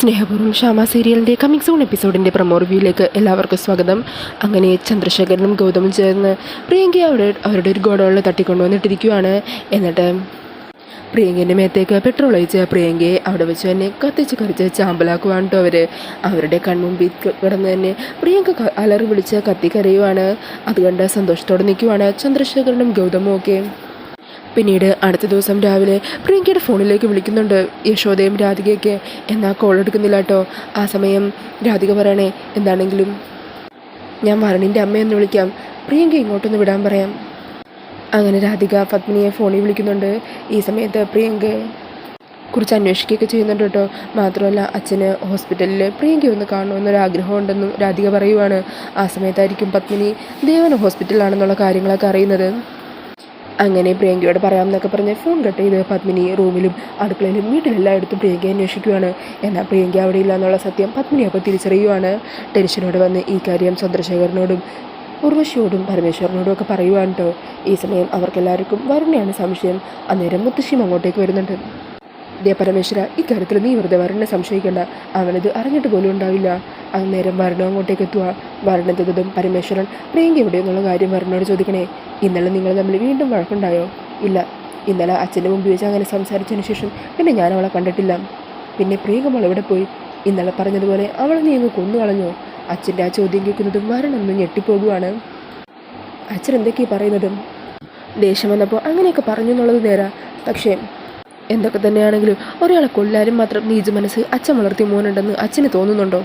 സ്നേഹപൂർവം ഷാമ സീരിയലിന്റെ coming soon എപ്പിസോഡിന്റെ പ്രൊമോ റിവ്യൂയിലേക്ക് എല്ലാവർക്കും സ്വാഗതം. അങ്ങനെ ചന്ദ്രശേഖരനും ഗൗതമും ചേർന്ന് പ്രിയങ്കയെ അവിടെ അവരുടെ ഒരു ഗോഡൗണിൽ തട്ടിക്കൊണ്ടുവന്നിട്ടിരിക്കുകയാണ്. എന്നിട്ട് പ്രിയങ്കേന്റെ മേത്തേക്ക് പെട്രോൾ ഒഴിച്ച് പ്രിയങ്കയെ അവിടെ വെച്ച് തന്നെ കത്തിച്ച് കറിച്ച് ചാമ്പലാക്കുവാണ് കേട്ടോ അവർ അവരുടെ കൺമുമ്പിൽ കിടന്ന് തന്നെ പ്രിയങ്ക അലറി വിളിച്ച് കത്തിക്കരയുവാണ് അതുകൊണ്ട് സന്തോഷത്തോടെ നിൽക്കുവാണ് ചന്ദ്രശേഖരനും ഗൗതമും ഒക്കെ. പിന്നീട് അടുത്ത ദിവസം രാവിലെ പ്രിയങ്കയുടെ ഫോണിലേക്ക് വിളിക്കുന്നുണ്ട്. യശോദയും രാധികയൊക്കെ. എന്നാൽ കോൾ എടുക്കുന്നില്ല കേട്ടോ ആ സമയം രാധിക പറയണേ എന്താണെങ്കിലും ഞാൻ വരണിന്റെ അമ്മയെന്ന് വിളിക്കാം. പ്രിയങ്ക ഇങ്ങോട്ടൊന്ന് വിടാൻ പറയാം. അങ്ങനെ രാധിക പത്മിനിയെ ഫോണിൽ വിളിക്കുന്നുണ്ട്. ഈ സമയത്ത് പ്രിയങ്കയെ കുറിച്ച് അന്വേഷിക്കുകയൊക്കെ ചെയ്യുന്നുണ്ട് കേട്ടോ മാത്രമല്ല അച്ഛന് ഹോസ്പിറ്റലിൽ പ്രിയങ്ക ഒന്ന് കാണണമെന്നൊരാഗ്രഹം ഉണ്ടെന്നും രാധിക പറയുവാണ്. ആ സമയത്തായിരിക്കും പത്മിനി ദേവൻ ഹോസ്പിറ്റലിലാണെന്നുള്ള കാര്യങ്ങളൊക്കെ അറിയുന്നത്. അങ്ങനെ പ്രിയങ്കയോട് പറയാമെന്നൊക്കെ പറഞ്ഞ് ഫോൺ കട്ട് ചെയ്ത് പത്മിനി റൂമിലും അടുക്കളയിലും വീട്ടിലെല്ലായിടത്തും പ്രിയങ്കയെ അന്വേഷിക്കുകയാണ്. എന്നാൽ പ്രിയങ്ക അവിടെ ഇല്ല എന്നുള്ള സത്യം പത്മിനി അപ്പോൾ തിരിച്ചറിയുവാണ്. ടെൻഷനോട് വന്ന് ഈ കാര്യം ചന്ദ്രശേഖരനോടും ഉർവശിയോടും പരമേശ്വരനോടും ഒക്കെ പറയുവാണ് കേട്ടോ ഈ സമയം അവർക്കെല്ലാവർക്കും വരുണയാണ് സംശയം. അന്നേരം മുത്തശ്ശിയും അങ്ങോട്ടേക്ക് വരുന്നുണ്ട്. ദേ പരമേശ്വര ഇക്കാര്യത്തിൽ നീ വെറുതെ വരണെ സംശയിക്കേണ്ട. അവനത് അറിഞ്ഞിട്ട് പോലും ഉണ്ടാവില്ല. അന്നേരം വരണം അങ്ങോട്ടേക്ക് എത്തുക വരണെത്തതും പരമേശ്വരൻ പ്രിയങ്ക എവിടെയെന്നുള്ള കാര്യം വരണോട് ചോദിക്കണേ. ഇന്നലെ നിങ്ങൾ തമ്മിൽ വീണ്ടും വഴക്കുണ്ടായോ? ഇല്ല. ഇന്നലെ അച്ഛന്റെ മുമ്പിൽ വെച്ച് അങ്ങനെ സംസാരിച്ചതിന് ശേഷം പിന്നെ ഞാൻ അവളെ കണ്ടിട്ടില്ല. പിന്നെ പ്രിയകമൾ മോൾ എവിടെ പോയി? ഇന്നലെ പറഞ്ഞതുപോലെ അവളെ നീ അങ്ങ് കൊന്നു കളഞ്ഞോ? അച്ഛന്റെ ആ ചോദ്യം കേൾക്കുന്നതും വരണമെന്ന് ഞെട്ടിപ്പോകുവാണ്. അച്ഛൻ എന്തൊക്കെയാണ് പറയുന്നതും? ദേഷ്യം വന്നപ്പോൾ അങ്ങനെയൊക്കെ പറഞ്ഞു എന്നുള്ളത് നേരാ. പക്ഷേ എന്തൊക്കെ തന്നെയാണെങ്കിലും ഒരാളെ കൊല്ലാനും മാത്രം നീജ് മനസ്സ് അച്ഛൻ വളർത്തി മോനുണ്ടെന്ന് അച്ഛന് തോന്നുന്നുണ്ടോ?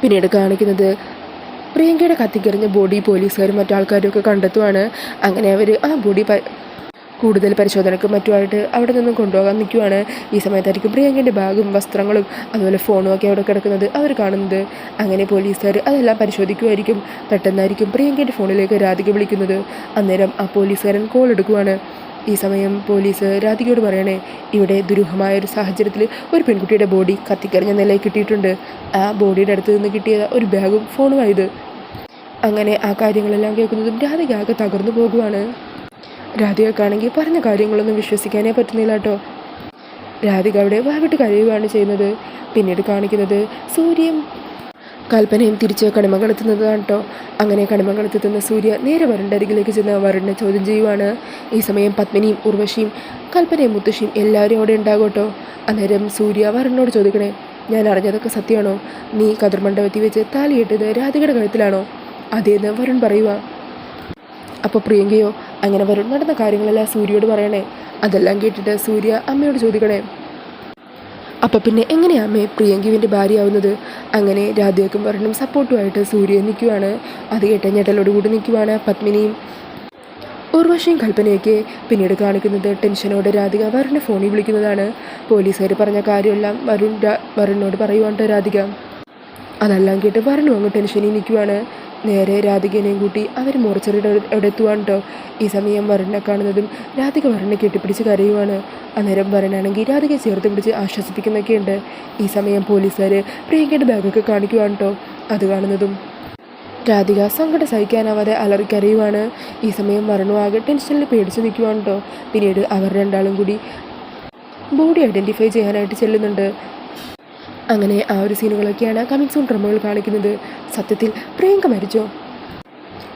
പിന്നീട് കാണിക്കുന്നത് പ്രിയങ്കയുടെ കത്തിക്കെറിഞ്ഞ ബോഡി പോലീസുകാരും മറ്റാൾക്കാരും ഒക്കെ കണ്ടെത്തുവാണ്. അങ്ങനെ അവർ ആ ബോഡി കൂടുതൽ പരിശോധനയ്ക്കും മറ്റുമായിട്ട് അവിടെ നിന്നും കൊണ്ടുപോകാൻ നിൽക്കുവാണ്. ഈ സമയത്തായിരിക്കും പ്രിയങ്കയുടെ ബാഗും വസ്ത്രങ്ങളും അതുപോലെ ഫോണും ഒക്കെ അവിടെ കിടക്കുന്നത് അവർ കാണുന്നത്. അങ്ങനെ പോലീസുകാർ അതെല്ലാം പരിശോധിക്കുമായിരിക്കും പെട്ടെന്നായിരിക്കും പ്രിയങ്കയുടെ ഫോണിലേക്ക് രാധിക വിളിക്കുന്നത്. അന്നേരം ആ പോലീസുകാരൻ കോൾ എടുക്കുവാണ്. ഈ സമയം പോലീസ് രാധികയോട് പറയണേ ഇവിടെ ദുരൂഹമായ ഒരു സാഹചര്യത്തിൽ ഒരു പെൺകുട്ടിയുടെ ബോഡി കത്തിക്കറിഞ്ഞ നിലയിൽ കിട്ടിയിട്ടുണ്ട്. ആ ബോഡിയുടെ അടുത്ത് നിന്ന് കിട്ടിയ ഒരു ബാഗും ഫോണുമായത് അങ്ങനെ ആ കാര്യങ്ങളെല്ലാം കേൾക്കുന്നതും രാധിക ആകെ തകർന്നു പോകുവാണ്. രാധികക്കാണെങ്കിൽ പറഞ്ഞ കാര്യങ്ങളൊന്നും വിശ്വസിക്കാനേ പറ്റുന്നില്ല കേട്ടോ. രാധിക അവിടെ വാവിട്ട് കരയുകയാണ് ചെയ്യുന്നത്. പിന്നീട് കാണിക്കുന്നത് സൂര്യൻ കൽപ്പനയും തിരിച്ച് കണിമകളെത്തുന്നതാണ് കേട്ടോ. അങ്ങനെ കണിമകളെത്തുന്ന സൂര്യ നേരെ വരണ്ട അരികിലേക്ക് ചെന്ന് വരുണിനെ ചോദ്യം ചെയ്യുവാണ്. ഈ സമയം പത്മിനിയും ഉർവശിയും കൽപ്പനയും മുത്തശ്ശിയും എല്ലാവരും അവിടെ ഉണ്ടാകും കേട്ടോ. അന്നേരം സൂര്യ വരുണിനോട് ചോദിക്കണേ ഞാൻ അറിഞ്ഞതൊക്കെ സത്യമാണോ? നീ കതിർമണ്ഡപത്തിൽ വെച്ച് താലിയിട്ടത് രാധികയുടെ കഴുത്തിലാണോ? അതേന്ന് വരുൺ പറയുക അപ്പോൾ പ്രിയങ്കയോ അങ്ങനെ വരുൺ നടന്ന കാര്യങ്ങളെല്ലാം സൂര്യയോട് പറയണേ. അതെല്ലാം കേട്ടിട്ട് സൂര്യ അമ്മയോട് ചോദിക്കണേ. അപ്പോൾ പിന്നെ എങ്ങനെയാണ് അമ്മേ പ്രിയങ്കുവിന്റെ ഭാര്യയാവുന്നത്? അങ്ങനെ രാധയ്ക്കും വരണം സപ്പോർട്ടുമായിട്ട് സൂര്യ നിൽക്കുവാണ്. അത് കേട്ട ഞെട്ടലോട് കൂടി നിൽക്കുവാണ് പത്മിനിയും. ഒരുവശം കൽപ്പനയൊക്കെ പിന്നീട് കാണിക്കുന്നത് ടെൻഷനോടെ രാധിക വരുണിനെ ഫോണിൽ വിളിക്കുന്നതാണ്. പോലീസുകാർ പറഞ്ഞ കാര്യമെല്ലാം വരുൺ വരുണിനോട് പറയുവാണ്ട് രാധിക. അതെല്ലാം കേട്ട് പറഞ്ഞു അങ്ങ് ടെൻഷനിൽ നിൽക്കുവാണ് നേരെ രാധികനെയും കൂട്ടി അവർ മോർച്ചറിയുടെ അവിടെ എത്തുവാണ് കേട്ടോ ഈ സമയം വരനെ കാണുന്നതും രാധിക വരനെ കെട്ടിപ്പിടിച്ച് കരയുവാണ്. അന്നേരം വരനാണെങ്കിൽ രാധിക ചേർത്ത് പിടിച്ച് ആശ്വസിപ്പിക്കുന്നൊക്കെയുണ്ട് ഈ സമയം പോലീസുകാർ പ്രിയങ്കയുടെ ബാഗൊക്കെ കാണിക്കുവാണ് കേട്ടോ അത് കാണുന്നതും രാധിക സങ്കടം സഹിക്കാനാവാതെ അലറിക്കരയുവാണ്. ഈ സമയം മരണു ആകെ ടെൻഷനിൽ പേടിച്ച് നിൽക്കുവാണ് കേട്ടോ പിന്നീട് അവർ രണ്ടാളും കൂടി ബോഡി ഐഡന്റിഫൈ ചെയ്യാനായിട്ട് ചെല്ലുന്നുണ്ട്. അങ്ങനെ ആ ഒരു സീനുകളൊക്കെയാണ് കമിങ് സൂൺ ഡ്രമകൾ കാണിക്കുന്നത്. സത്യത്തിൽ പ്രിയങ്ക മരിച്ചോ?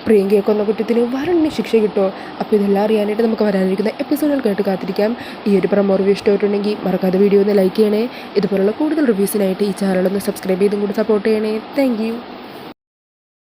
പ്രിയങ്കയെ കൊന്ന കുറ്റത്തിന് വരണിന് ശിക്ഷ കിട്ടുമോ അപ്പോൾ ഇതെല്ലാം അറിയാനായിട്ട് നമുക്ക് വരാനിരിക്കുന്ന എപ്പിസോഡുകൾ കേട്ട് കാത്തിരിക്കാം. ഈ ഒരു പ്രമോ റിവ്യൂ ഇഷ്ടമായിട്ടുണ്ടെങ്കിൽ മറക്കാതെ വീഡിയോ ഒന്ന് ലൈക്ക് ചെയ്യണേ. ഇതുപോലുള്ള കൂടുതൽ റിവ്യൂസിനായിട്ട് ഈ ചാനൽ ഒന്ന് സബ്സ്ക്രൈബ് ചെയ്തും കൂടി സപ്പോർട്ട് ചെയ്യണേ. താങ്ക്